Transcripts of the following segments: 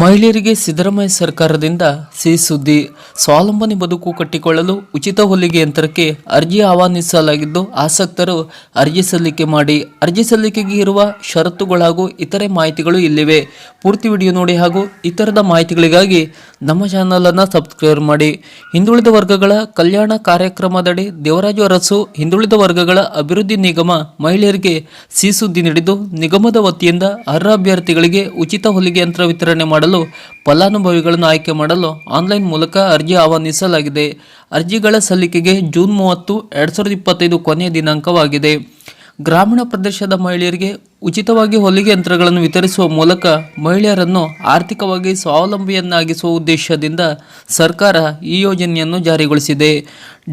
ಮಹಿಳೆಯರಿಗೆ ಸಿದ್ದರಾಮಯ್ಯ ಸರ್ಕಾರದಿಂದ ಸಿಹಿ ಸುದ್ದಿ ಸ್ವಾವಲಂಬನೆ ಬದುಕು ಕಟ್ಟಿಕೊಳ್ಳಲು ಉಚಿತ ಹೊಲಿಗೆ ಯಂತ್ರಕ್ಕೆ ಅರ್ಜಿ ಆಹ್ವಾನಿಸಲಾಗಿದ್ದು, ಆಸಕ್ತರು ಅರ್ಜಿ ಸಲ್ಲಿಕೆ ಮಾಡಿ, ಅರ್ಜಿ ಸಲ್ಲಿಕೆಗೆ ಇರುವ ಷರತ್ತುಗಳು ಹಾಗೂ ಇತರೆ ಮಾಹಿತಿಗಳು ಇಲ್ಲಿವೆ. ಪೂರ್ತಿ ವಿಡಿಯೋ ನೋಡಿ ಹಾಗೂ ಇತರದ ಮಾಹಿತಿಗಳಿಗಾಗಿ ನಮ್ಮ ಚಾನಲನ್ನು ಸಬ್ಸ್ಕ್ರೈಬ್ ಮಾಡಿ. ಹಿಂದುಳಿದ ವರ್ಗಗಳ ಕಲ್ಯಾಣ ಕಾರ್ಯಕ್ರಮದಡಿ ದೇವರಾಜು ಅರಸು, ಹಿಂದುಳಿದ ವರ್ಗಗಳ ಅಭಿವೃದ್ಧಿ ನಿಗಮ ಮಹಿಳೆಯರಿಗೆ ಸಿಹಿ ಸುದ್ದಿ ನೀಡಿದ್ದು, ನಿಗಮದ ವತಿಯಿಂದ ಅರ್ಹ ಅಭ್ಯರ್ಥಿಗಳಿಗೆ ಉಚಿತ ಹೊಲಿಗೆ ಯಂತ್ರ ವಿತರಣೆ ಮಾಡಲು, ಫಲಾನುಭವಿಗಳನ್ನು ಆಯ್ಕೆ ಮಾಡಲು ಆನ್ಲೈನ್ ಮೂಲಕ ಅರ್ಜಿ ಆಹ್ವಾನಿಸಲಾಗಿದೆ. ಅರ್ಜಿಗಳ ಸಲ್ಲಿಕೆಗೆ ಜೂನ್ ಮೂವತ್ತು, ಎರಡು ಸಾವಿರದ ಇಪ್ಪತ್ತೈದು ಕೊನೆಯ ದಿನಾಂಕವಾಗಿದೆ. ಗ್ರಾಮೀಣ ಪ್ರದೇಶದ ಮಹಿಳೆಯರಿಗೆ ಉಚಿತವಾಗಿ ಹೊಲಿಗೆ ಯಂತ್ರಗಳನ್ನು ವಿತರಿಸುವ ಮೂಲಕ ಮಹಿಳೆಯರನ್ನು ಆರ್ಥಿಕವಾಗಿ ಸ್ವಾವಲಂಬಿಯನ್ನಾಗಿಸುವ ಉದ್ದೇಶದಿಂದ ಸರ್ಕಾರ ಈ ಯೋಜನೆಯನ್ನು ಜಾರಿಗೊಳಿಸಿದೆ.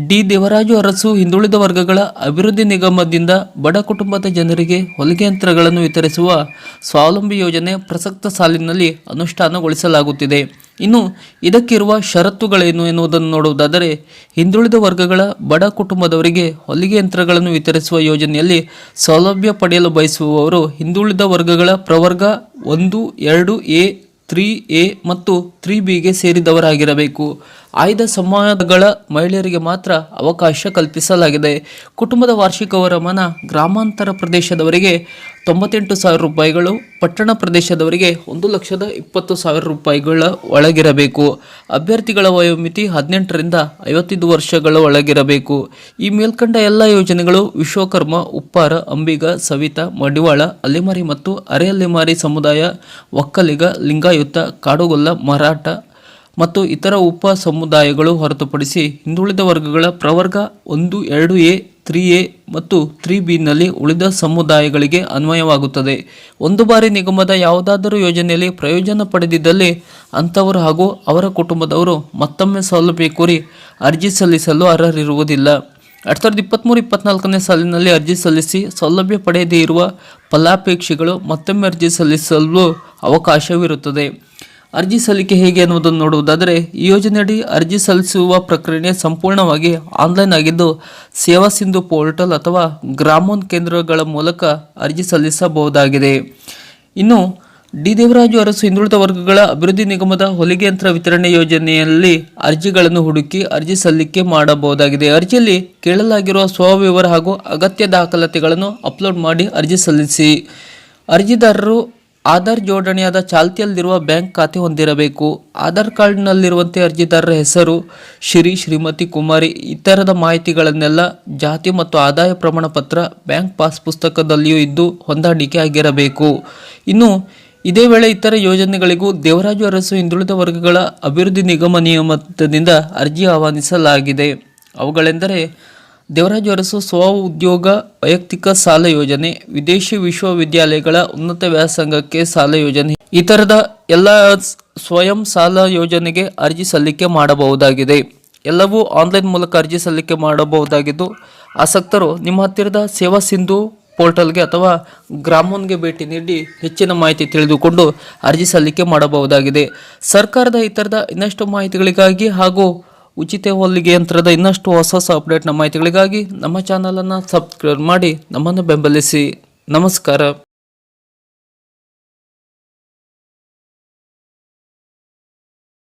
ಡಿ. ದೇವರಾಜು ಅರಸು ಹಿಂದುಳಿದ ವರ್ಗಗಳ ಅಭಿವೃದ್ಧಿ ನಿಗಮದಿಂದ ಬಡ ಕುಟುಂಬದ ಜನರಿಗೆ ಹೊಲಿಗೆ ಯಂತ್ರಗಳನ್ನು ವಿತರಿಸುವ ಸ್ವಾವಲಂಬಿ ಯೋಜನೆ ಪ್ರಸಕ್ತ ಸಾಲಿನಲ್ಲಿ ಅನುಷ್ಠಾನಗೊಳಿಸಲಾಗುತ್ತಿದೆ. ಇನ್ನು ಇದಕ್ಕಿರುವ ಷರತ್ತುಗಳೇನು ಎನ್ನುವುದನ್ನು ನೋಡುವುದಾದರೆ, ಹಿಂದುಳಿದ ವರ್ಗಗಳ ಬಡ ಕುಟುಂಬದವರಿಗೆ ಹೊಲಿಗೆ ಯಂತ್ರಗಳನ್ನು ವಿತರಿಸುವ ಯೋಜನೆಯಲ್ಲಿ ಸೌಲಭ್ಯ ಪಡೆಯಲು ಬಯಸುವವರು ಹಿಂದುಳಿದ ವರ್ಗಗಳ ಪ್ರವರ್ಗ ಒಂದು, ಎರಡು ಎ, ತ್ರೀ ಎ ಮತ್ತು ತ್ರೀ ಬಿಗೆ ಸೇರಿದವರಾಗಿರಬೇಕು. ಆಯ್ದ ಸಮಾಜಗಳ ಮಹಿಳೆಯರಿಗೆ ಮಾತ್ರ ಅವಕಾಶ ಕಲ್ಪಿಸಲಾಗಿದೆ. ಕುಟುಂಬದ ವಾರ್ಷಿಕ ವರಮಾನ ಗ್ರಾಮಾಂತರ ಪ್ರದೇಶದವರಿಗೆ ತೊಂಬತ್ತೆಂಟು ಸಾವಿರ ರೂಪಾಯಿಗಳು, ಪಟ್ಟಣ ಪ್ರದೇಶದವರಿಗೆ ಒಂದು ಲಕ್ಷದ ಇಪ್ಪತ್ತು ಸಾವಿರ ರೂಪಾಯಿಗಳ ಒಳಗಿರಬೇಕು. ಅಭ್ಯರ್ಥಿಗಳ ವಯೋಮಿತಿ ಹದಿನೆಂಟರಿಂದ ಐವತ್ತೈದು ವರ್ಷಗಳ ಒಳಗಿರಬೇಕು. ಈ ಮೇಲ್ಕಂಡ ಎಲ್ಲ ಯೋಜನೆಗಳು ವಿಶ್ವಕರ್ಮ, ಉಪ್ಪಾರ, ಅಂಬಿಗ, ಸವಿತಾ, ಮಡಿವಾಳ ಅಲೆಮಾರಿ ಮತ್ತು ಅರೆ ಅಲೆಮಾರಿ ಸಮುದಾಯ, ಒಕ್ಕಲಿಗ, ಲಿಂಗಾಯುತ, ಕಾಡುಗೊಲ್ಲ, ಮರಾಠ ಮತ್ತು ಇತರ ಉಪ ಸಮುದಾಯಗಳು ಹೊರತುಪಡಿಸಿ ಹಿಂದುಳಿದ ವರ್ಗಗಳ ಪ್ರವರ್ಗ ಒಂದು, ಎರಡು ಎ, ತ್ರೀ ಎ ಮತ್ತು ತ್ರೀ ಬಿನಲ್ಲಿ ಉಳಿದ ಸಮುದಾಯಗಳಿಗೆ ಅನ್ವಯವಾಗುತ್ತದೆ. ಒಂದು ಬಾರಿ ನಿಗಮದ ಯಾವುದಾದರೂ ಯೋಜನೆಯಲ್ಲಿ ಪ್ರಯೋಜನ ಪಡೆದಿದ್ದಲ್ಲಿ ಅಂಥವರು ಹಾಗೂ ಅವರ ಕುಟುಂಬದವರು ಮತ್ತೊಮ್ಮೆ ಸೌಲಭ್ಯ ಕೋರಿ ಅರ್ಜಿ ಸಲ್ಲಿಸಲು ಅರ್ಹರಿರುವುದಿಲ್ಲ. ಎರಡು ಸಾವಿರದ ಇಪ್ಪತ್ತ್ಮೂರು ಇಪ್ಪತ್ನಾಲ್ಕನೇ ಸಾಲಿನಲ್ಲಿ ಅರ್ಜಿ ಸಲ್ಲಿಸಿ ಸೌಲಭ್ಯ ಪಡೆಯದೇ ಇರುವ ಫಲಾಪೇಕ್ಷಿಗಳು ಮತ್ತೊಮ್ಮೆ ಅರ್ಜಿ ಸಲ್ಲಿಸಲು ಅವಕಾಶವಿರುತ್ತದೆ. ಅರ್ಜಿ ಸಲ್ಲಿಕೆ ಹೇಗೆ ಅನ್ನುವುದನ್ನು ನೋಡುವುದಾದರೆ, ಈ ಯೋಜನೆಯಡಿ ಅರ್ಜಿ ಸಲ್ಲಿಸುವ ಪ್ರಕ್ರಿಯೆ ಸಂಪೂರ್ಣವಾಗಿ ಆನ್ಲೈನ್ ಆಗಿದ್ದು, ಸೇವಾ ಸಿಂಧು ಪೋರ್ಟಲ್ ಅಥವಾ ಗ್ರಾಮೋನ್ ಕೇಂದ್ರಗಳ ಮೂಲಕ ಅರ್ಜಿ ಸಲ್ಲಿಸಬಹುದಾಗಿದೆ. ಇನ್ನು, ಡಿ. ದೇವರಾಜು ಅರಸು ಹಿಂದುಳಿದ ವರ್ಗಗಳ ಅಭಿವೃದ್ಧಿ ನಿಗಮದ ಹೊಲಿಗೆ ಯಂತ್ರ ವಿತರಣೆ ಯೋಜನೆಯಲ್ಲಿ ಅರ್ಜಿಗಳನ್ನು ಹುಡುಕಿ ಅರ್ಜಿ ಸಲ್ಲಿಕೆ ಮಾಡಬಹುದಾಗಿದೆ. ಅರ್ಜಿಯಲ್ಲಿ ಕೇಳಲಾಗಿರುವ ಸ್ವವಿವರ ಹಾಗೂ ಅಗತ್ಯ ದಾಖಲಾತಿಗಳನ್ನು ಅಪ್ಲೋಡ್ ಮಾಡಿ ಅರ್ಜಿ ಸಲ್ಲಿಸಿ. ಅರ್ಜಿದಾರರು ಆಧಾರ್ ಜೋಡಣೆಯಾದ ಚಾಲ್ತಿಯಲ್ಲಿರುವ ಬ್ಯಾಂಕ್ ಖಾತೆ ಹೊಂದಿರಬೇಕು. ಆಧಾರ್ ಕಾರ್ಡ್ನಲ್ಲಿರುವಂತೆ ಅರ್ಜಿದಾರರ ಹೆಸರು ಶ್ರೀ ಶ್ರೀಮತಿ, ಕುಮಾರಿ ಇತರದ ಮಾಹಿತಿಗಳನ್ನೆಲ್ಲ ಜಾತಿ ಮತ್ತು ಆದಾಯ ಪ್ರಮಾಣ ಪತ್ರ ಬ್ಯಾಂಕ್ ಪಾಸ್ ಪುಸ್ತಕದಲ್ಲಿಯೂ ಇದ್ದು ಹೊಂದಾಣಿಕೆ ಆಗಿರಬೇಕು. ಇನ್ನು, ಇದೇ ವೇಳೆ ಇತರ ಯೋಜನೆಗಳಿಗೂ ದೇವರಾಜು ಅರಸು ಹಿಂದುಳಿದ ವರ್ಗಗಳ ಅಭಿವೃದ್ಧಿ ನಿಗಮ ನಿಯಮದಿಂದ ಅರ್ಜಿ ಆಹ್ವಾನಿಸಲಾಗಿದೆ. ಅವುಗಳೆಂದರೆ ದೇವರಾಜು ಅರಸು ಸ್ವ ಉದ್ಯೋಗ ವೈಯಕ್ತಿಕ ಸಾಲ ಯೋಜನೆ, ವಿದೇಶಿ ವಿಶ್ವವಿದ್ಯಾಲಯಗಳ ಉನ್ನತ ವ್ಯಾಸಂಗಕ್ಕೆ ಸಾಲ ಯೋಜನೆ ಈ ಥರದ ಎಲ್ಲ ಸ್ವಯಂ ಸಾಲ ಯೋಜನೆಗೆ ಅರ್ಜಿ ಸಲ್ಲಿಕೆ ಮಾಡಬಹುದಾಗಿದೆ. ಎಲ್ಲವೂ ಆನ್ಲೈನ್ ಮೂಲಕ ಅರ್ಜಿ ಸಲ್ಲಿಕೆ ಮಾಡಬಹುದಾಗಿದ್ದು, ಆಸಕ್ತರು ನಿಮ್ಮ ಹತ್ತಿರದ ಸೇವಾ ಸಿಂಧು ಪೋರ್ಟಲ್ಗೆ ಅಥವಾ ಗ್ರಾಮೋನ್ಗೆ ಭೇಟಿ ನೀಡಿ ಹೆಚ್ಚಿನ ಮಾಹಿತಿ ತಿಳಿದುಕೊಂಡು ಅರ್ಜಿ ಸಲ್ಲಿಕೆ ಮಾಡಬಹುದಾಗಿದೆ. ಸರ್ಕಾರದ ಇತರದ ಇನ್ನಷ್ಟು ಮಾಹಿತಿಗಳಿಗಾಗಿ ಹಾಗೂ ಉಚಿತ ಹೊಲಿಗೆ ಯಂತ್ರದ ಇನ್ನಷ್ಟು ಹೊಸ ಹೊಸ ಅಪ್ಡೇಟ್ನ ಮಾಹಿತಿಗಳಿಗಾಗಿ ನಮ್ಮ ಚಾನಲನ್ನು ಸಬ್ಸ್ಕ್ರೈಬ್ ಮಾಡಿ ನಮ್ಮನ್ನು ಬೆಂಬಲಿಸಿ. ನಮಸ್ಕಾರ.